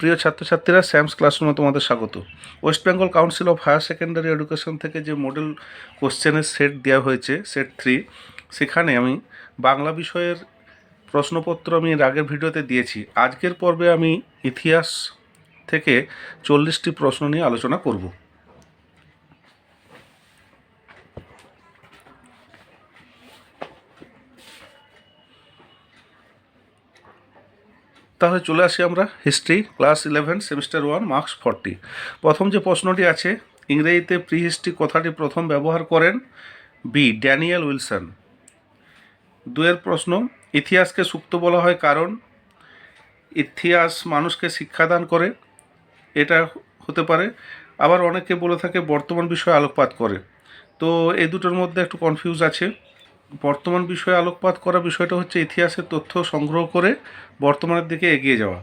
প্রিয় ছাত্রছাত্রীরা স্যামস ক্লাসরুমে তোমাদের স্বাগত। West Bengal council of higher secondary education থেকে যে মডেল কোশ্চেনের সেট দেওয়া হয়েছে সেট থ্রি সেখানে আমি বাংলা বিষয়ের প্রশ্নপত্র আমি এর আগের ভিডিওতে দিয়েছি। আজকের পর্বে আমি ইতিহাস থেকে চল্লিশটি প্রশ্ন নিয়ে আলোচনা করব। তাহলে চলে আসি আমরা history class eleven semester one marks forty প্রথম যে প্রশ্নটি আছে, ইংরেজিতে প্রি হিস্ট্রি কথাটি প্রথম ব্যবহার করেন বি ড্যানিয়েল উইলসন দুয়ের প্রশ্ন, ইতিহাসকে সুপ্ত বলা হয় কারণ? ইতিহাস মানুষকে শিক্ষাদান করে, এটা হতে পারে। আবার অনেকে বলে থাকে বর্তমান বিষয়ে আলোকপাত করে। তো এই দুটোর মধ্যে একটু কনফিউজ আছে। বর্তমান বিষয়ে আলোকপাত করা বিষয়টা হচ্ছে ইতিহাসের তথ্য সংগ্রহ করে বর্তমানের দিকে এগিয়ে যাওয়া।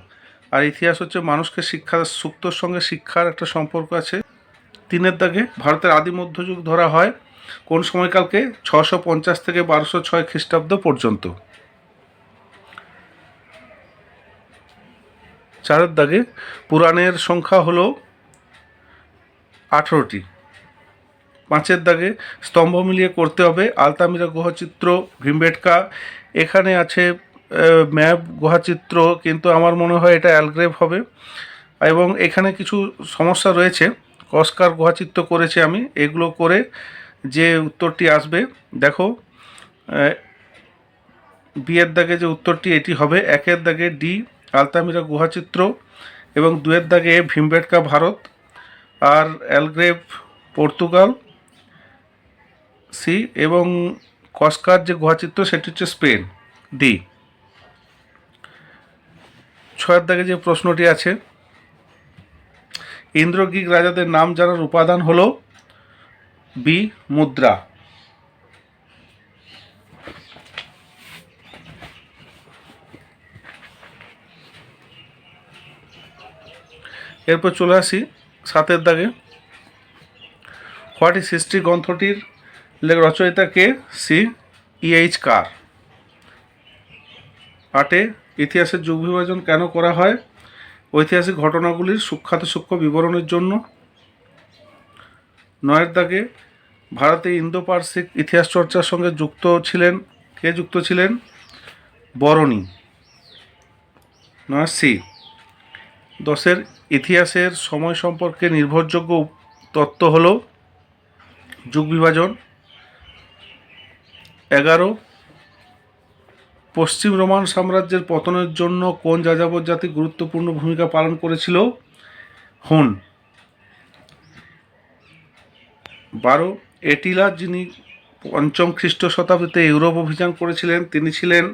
আর ইতিহাস হচ্ছে মানুষকে শিক্ষা সুক্তর সঙ্গে শিক্ষার একটা সম্পর্ক আছে। তিনের দাগে ভারতের আদি মধ্যযুগ ধরা হয় কোন সময়কালকে? ছশো পঞ্চাশ থেকে বারোশো ছয় খ্রিস্টাব্দ পর্যন্ত। চারের দাগে পুরাণের সংখ্যা হলো আঠেরোটি। পাঁচের দাগে স্তম্ভ মিলিয়ে করতে হবে। আলতামিরা গুহচিত্র ভীমবেটকা এখানে আছে ম্যাপ, গুহাচিত্র, কিন্তু আমার মনে হয় এটা অ্যালগ্রেভ হবে। এবং এখানে কিছু সমস্যা রয়েছে। কস্কার গুহাচিত্র করেছি আমি। এগুলো করে যে উত্তরটি আসবে, দেখো বিয়ের দাগে যে উত্তরটি এটি হবে। একের দাগে ডি, আলতামিরা গুহাচিত্র, এবং দুয়ের দাগে ভীমবেটকা ভারত, আর অ্যালগ্রেভ পর্তুগাল। সি এবং কস্কার যে গুহাচিত্র, সেটি হচ্ছে স্পেন। ডি। ছয়ের দাগে যে প্রশ্নটি আছে ইন্দ্রগিক রাজাদের নাম জানার উপাদান হলো বি, মুদ্রা। এরপর চলে আসি সাতের দাগে। হোয়াট ইজ হিস্ট্রি গ্রন্থটির রচয়িতা কে? সি. ইএইচ কার? আটে ইতিহাসের যুগ বিভাজন কেন করা হয়? ঐতিহাসিক ঘটনাগুলির সূক্ষাত সূক্ষ্ম বিবরণের জন্য। নয়ের দাগে ভারতে ইন্দো পার্সিক ইতিহাস চর্চার সঙ্গে যুক্ত ছিলেন। কে যুক্ত ছিলেন? বরণী। নয়, সি। দশের ইতিহাসের সময় সম্পর্কে নির্ভরযোগ্য তত্ত্ব হল যুগ বিভাজন। এগারো, পশ্চিম রোমান সাম্রাজ্যের পতনের জন্য কোন যাযাবর জাতি গুরুত্বপূর্ণ ভূমিকা পালন করেছিল? হুন। বারো, এটিলা যিনি পঞ্চম খ্রিস্ট শতাব্দীতে ইউরোপ অভিযান করেছিলেন, তিনি ছিলেন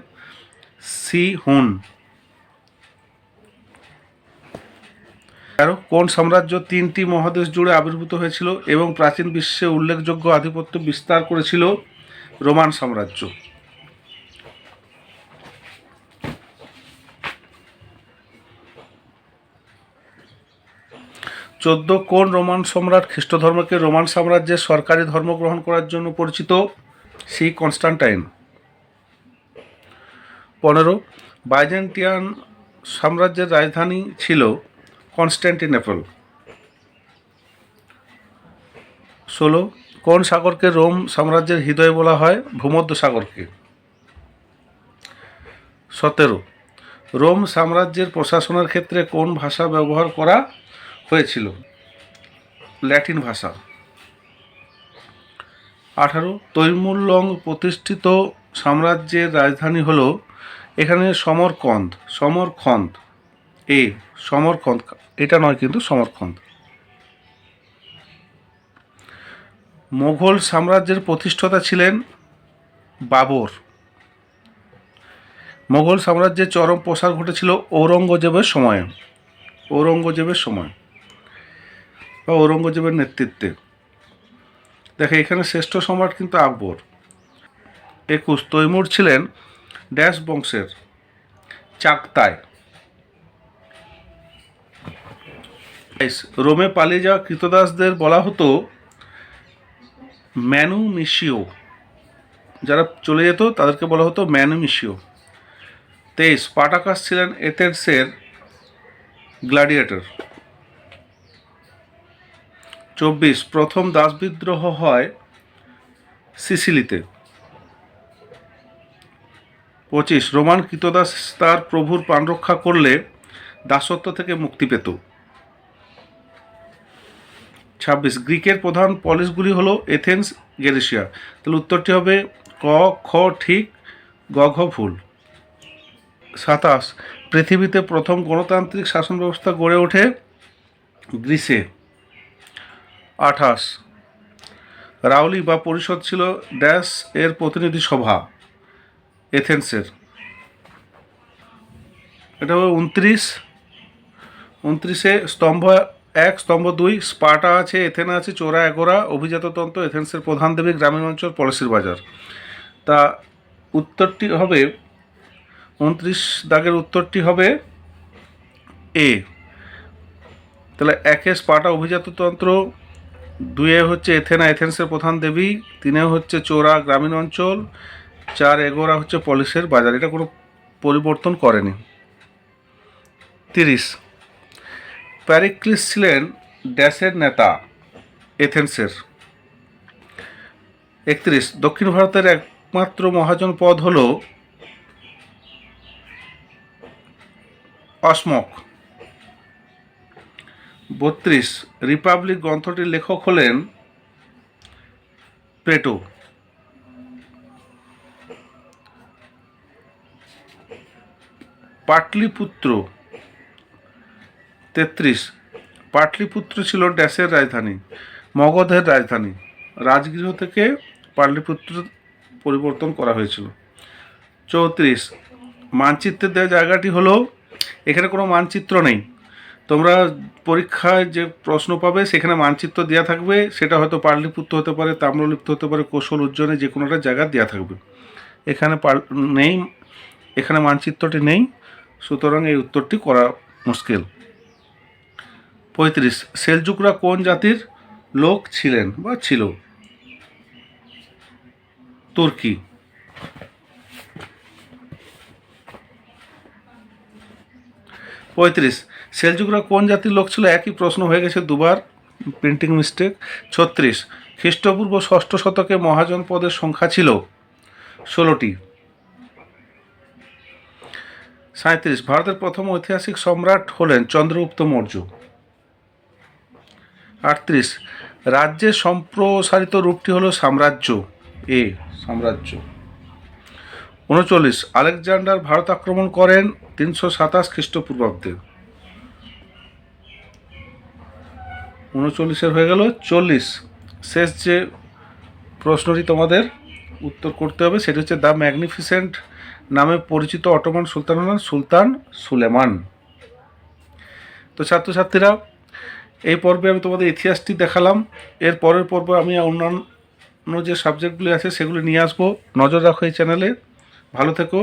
সি হুন। কোন সাম্রাজ্য তিনটি মহাদেশ জুড়ে আবির্ভূত হয়েছিল এবং প্রাচীন বিশ্বে উল্লেখযোগ্য আধিপত্য বিস্তার করেছিল? রোমান সাম্রাজ্য। চোদ্দ কোন রোমান সম্রাট খ্রিস্ট ধর্মকে রোমান সাম্রাজ্যের সরকারি ধর্ম গ্রহণ করার জন্য পরিচিত সি কনস্টান্টাইন। পনেরো, বাইজেন্টিয়ান সাম্রাজ্যের রাজধানী ছিল কনস্ট্যান্টিনেপল ষোলো, কোন সাগরকে রোম সাম্রাজ্যের হৃদয় বলা হয়? ভূমধ্য সাগরকে। সতেরো, রোম সাম্রাজ্যের প্রশাসনের ক্ষেত্রে কোন ভাষা ব্যবহার করা হয়েছিল? ল্যাটিন ভাষা। আঠারো তৈমুল্লং প্রতিষ্ঠিত সাম্রাজ্যের রাজধানী হল এখানে সমরকন্দ, সমরখন্দ। এ, সমরখন্দ, এটা নয় কিন্তু সমরখন্দ। মোগল সাম্রাজ্যের প্রতিষ্ঠাতা ছিলেন বাবর। মোগল সাম্রাজ্যের চরম প্রসার ঘটেছিল ঔরঙ্গজেবের সময়ে। ঔরঙ্গজেবের সময় বা ঔরঙ্গজেবের নেতৃত্বে। দেখে এখানে শ্রেষ্ঠ সম্রাট কিন্তু আকবর। একুশ তৈমুর ছিলেন ড্যাশ বংশের চাকতায়। রোমে পালিয়ে যাওয়া কৃতদাসদের বলা হতো ম্যানুমিশিও যারা চলে যেত, তাদেরকে বলা হতো ম্যানুমিশিও তেইশ পাটাকাস ছিলেন এথেন্সের গ্ল্যাডিয়েটর চব্বিশ, প্রথম দাস বিদ্রোহ হয় সিসিলিতে। পঁচিশ, রোমান কৃতদাস তার প্রভুর প্রাণ রক্ষা করলে দাসত্ব থেকে মুক্তি পেত। ছাব্বিশ। গ্রিকের প্রধান পলিসগুলি হলো এথেন্স গেলিশিয়া তাহলে উত্তরটি হবে ক, খ ঠিক, গ, ঘ ভুল। সাতাশ। পৃথিবীতে প্রথম গণতান্ত্রিক শাসন ব্যবস্থা গড়ে ওঠে গ্রিসে। আঠাশ। রাউলি বা পরিষদ ছিল ড্যাশ এর প্রতিনিধি সভা, এথেন্সের। এটা হবে উনত্রিশ। উনত্রিশে স্তম্ভ এক, স্তম্ভ দুই স্পার্টা আছে, এথেনা আছে, চোরা এগোরা, অভিজাততন্ত্র এথেন্সের প্রধান দেবী গ্রামীণ অঞ্চল পলিসির বাজার। তা উত্তরটি হবে, উনত্রিশ দাগের উত্তরটি হবে এ। তাহলে একে স্পার্টা অভিজাততন্ত্র, দুয়ে হচ্ছে এথেনা, এথেন্সের প্রধান দেবী, তিনে হচ্ছে চোরা গ্রামীণ অঞ্চল চার এগোরা হচ্ছে পলিসের বাজার। এটা কোনো পরিবর্তন করেনি। তিরিশ। প্যারিক্লিস ছিলেন ড্যাসের নেতা, এথেন্সের। একত্রিশ, দক্ষিণ ভারতের একমাত্র মহাজন পদ হল অসমক। বত্রিশ, রিপাবলিক গ্রন্থটির লেখক হলেন প্লেটো পাটলিপুত্র তেত্রিশ। পাটলিপুত্র ছিল ড্যাশের রাজধানী, মগধের রাজধানী। রাজগৃহ থেকে পাটলিপুত্র পরিবর্তন করা হয়েছিল। চৌত্রিশ। মানচিত্রের দেওয়া জায়গাটি হলো, এখানে কোনো মানচিত্র নেই। তোমরা পরীক্ষায় যে প্রশ্ন পাবে, সেখানে মানচিত্র দেওয়া থাকবে। সেটা হয়তো পাটলিপুত্র হতে পারে, তাম্রলিপ্ত হতে পারে, কৌশল উজ্জয়নে যে কোনো একটা জায়গা দেওয়া থাকবে। এখানে নেই, এখানে মানচিত্রটি নেই। সুতরাং এই উত্তরটি করা মুশকিল। পঁয়ত্রিশ। সেলজুকরা কোন জাতির লোক ছিলেন বা ছিল? তুর্কি। পঁয়ত্রিশ। সেলজুকরা কোন জাতির লোক ছিল? একই প্রশ্ন হয়ে গেছে দুবার। Printing mistake. ছত্রিশ। খ্রিস্টপূর্ব ষষ্ঠ শতকে মহাজন পদের সংখ্যা ছিল ষোলোটি। সাঁত্রিশ ভারতের প্রথম ঐতিহাসিক সম্রাট হলেন চন্দ্রগুপ্ত মৌর্য। আটত্রিশ। রাজ্যের সম্প্রসারিত রূপটি হলো সাম্রাজ্য। এ, সাম্রাজ্য। উনচল্লিশ। আলেকজান্ডার ভারত আক্রমণ করেন তিনশো সাতাশ খ্রিস্টপূর্বাব্দে। উনচল্লিশের হয়ে গেল চল্লিশ। শেষ যে প্রশ্নটি তোমাদের উত্তর করতে হবে, সেটি হচ্ছে দ্য ম্যাগনিফিসেন্ট নামে পরিচিত অটোমান সুলতান হলেন সুলতান সুলেমান। তো ছাত্রছাত্রীরা এই পর্বে আমি তোমাদের ইতিহাসটি দেখালাম। এর পরের পর্বে আমি অন্যান্য যে সাবজেক্টগুলি আছে সেগুলি নিয়ে আসব। নজর রাখো এই চ্যানেলে ভালো থেকো।